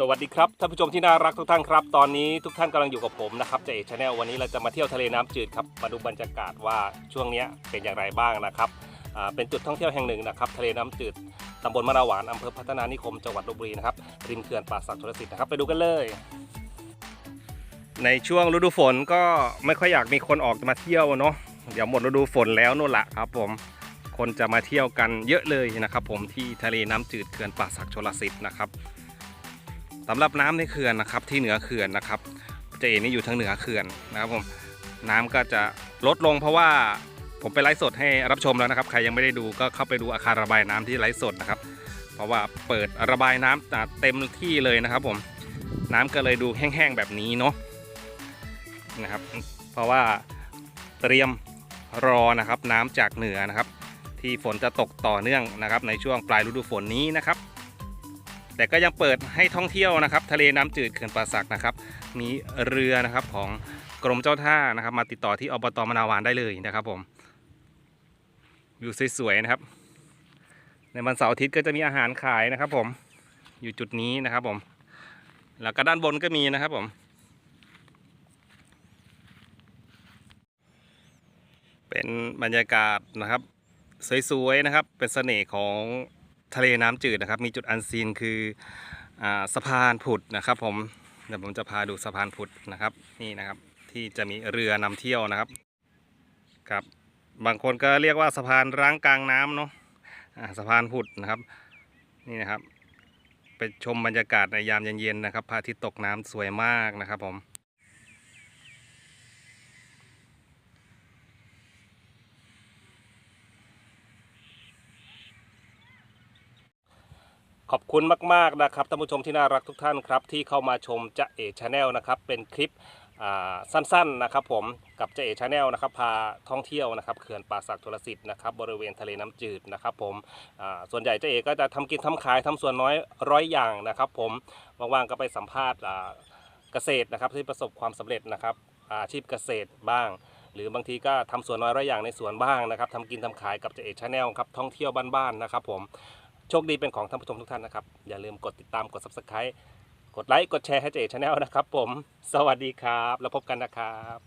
สวัสดีครับท่านผู้ชมที่น่ารักทุกท่านครับ ตอนนี้ทุกท่านกำลังอยู่กับผมนะครับเจเอกชาแนลวันนี้เราจะมาเที่ยวทะเลน้ำจืดครับมาดูบรรยากาศว่าช่วงเนี้ยเป็นอย่างไรบ้างนะครับอ่าเป็นจุดท่องเที่ยวแห่งหนึ่งนะครับทะเลน้ำจืดตำบลมะนาวหวานอำเภอพัฒนานิคมจังหวัดลบบุรีนะครับริมเขื่อนป่าสักชลสิทธิ์นะครับไปดูกันเลย ในช่วงฤดูฝนก็ไม่ค่อยอยากมีคนออกมาเที่ยวเนาะเดี๋ยวหมดฤดูฝนแล้วนู่นละครับผมคนจะมาเที่ยวกันเยอะเลยนะครับ ผมที่ทะเลน้ำจืดเขื่อนป่าสักชลสิทธิ์นะครับ สำหรับน้ำในเขื่อนนะครับที่เหนือเขื่อนนะครับเจเอนี่อยู่ทางเหนือเขื่อนนะครับผมน้ำก็จะลดลงเพราะว่าผมไปไลฟ์สดให้รับชมแล้วนะครับใครยังไม่ได้ดูก็เข้าไปดูอาคารระบายน้ำที่ไลฟ์สดนะครับ เพราะว่าเปิดระบายน้ำอ่าเต็มที่เลยนะครับ ผมน้ำก็เลยดูแห้งๆแบบนี้เนาะนะครับ เพราะว่าเตรียมรอนะครับน้ำจากเหนือนะครับ ที่ฝนจะตกต่อเนื่องนะครับ ในช่วงปลายฤดูฝนนี้นะครับ แต่ก็ยังเปิดให้ท่องเที่ยวนะครับ ทะเลน้ำจืดเขื่อนป่าสักนะครับ มีเรือนะครับของกรมเจ้าท่านะครับ มาติดต่อที่อบตมนาวานได้เลยนะครับผมวิวสวยๆนะครับ ในวันเสาร์อาทิตย์ก็จะมีอาหารขายนะครับ ผมอยู่จุดนี้นะครับ ผม แล้วก็ด้านบนก็มีนะครับ ผม เป็นบรรยากาศนะครับ สวยๆนะครับ เป็นเสน่ห์ของ ทะเลน้ำจืดนะครับ มีจุดอันซีนคืออสะพานผุดนะครับผมเดี๋ยวผมจะพาดูสะพานผุดนะครับ นี่นะครับที่จะมีเรือนำเที่ยวนะครับครับ บางคนก็เรียกว่าสะพานร้างกลางน้ำเนาะสะพานผุดนะครับ นี่นะครับ ไปชมบรรยากาศในยามเย็นๆนะครับพระอาทิตย์ตกน้ำสวยมากนะครับผม ขอบคุณมากๆนะครับท่านผู้ชมที่น่ารักทุกท่านครับ ที่เข้ามาชมจะเอชาแนลนะครับเป็นคลิปสั้นๆนะครับผมกับจะเอชาแนลนะครับพาท่องเที่ยวนะครับเขื่อนป่าสักชลสิทธิ์นะครับบริเวณทะเลน้ำจืดนะครับผมส่วนใหญ่เจะเอก็จะทำกินทำขายทำส่วนน้อยร้อยอย่างนะครับ ผมว่างๆก็ไปสัมภาษณ์เกษตรนะครับที่ประสบความสำเร็จนะครับอาชีพเกษตรบ้าง หรือบางทีก็ทำสวนน้อยร้อยอย่างในสวนบ้างนะครับทำกินทำขายกับเจะเอชาแนลครับท่องเที่ยวบ้านๆนะครับผม โชคดีเป็นของท่านผู้ชมทุกท่านนะครับ อย่าลืมกดติดตามกด subscribe กดไลค์กดแชร์ให้เจ๊ชาแนลนะครับผม สวัสดีครับ แล้วพบกันนะครับ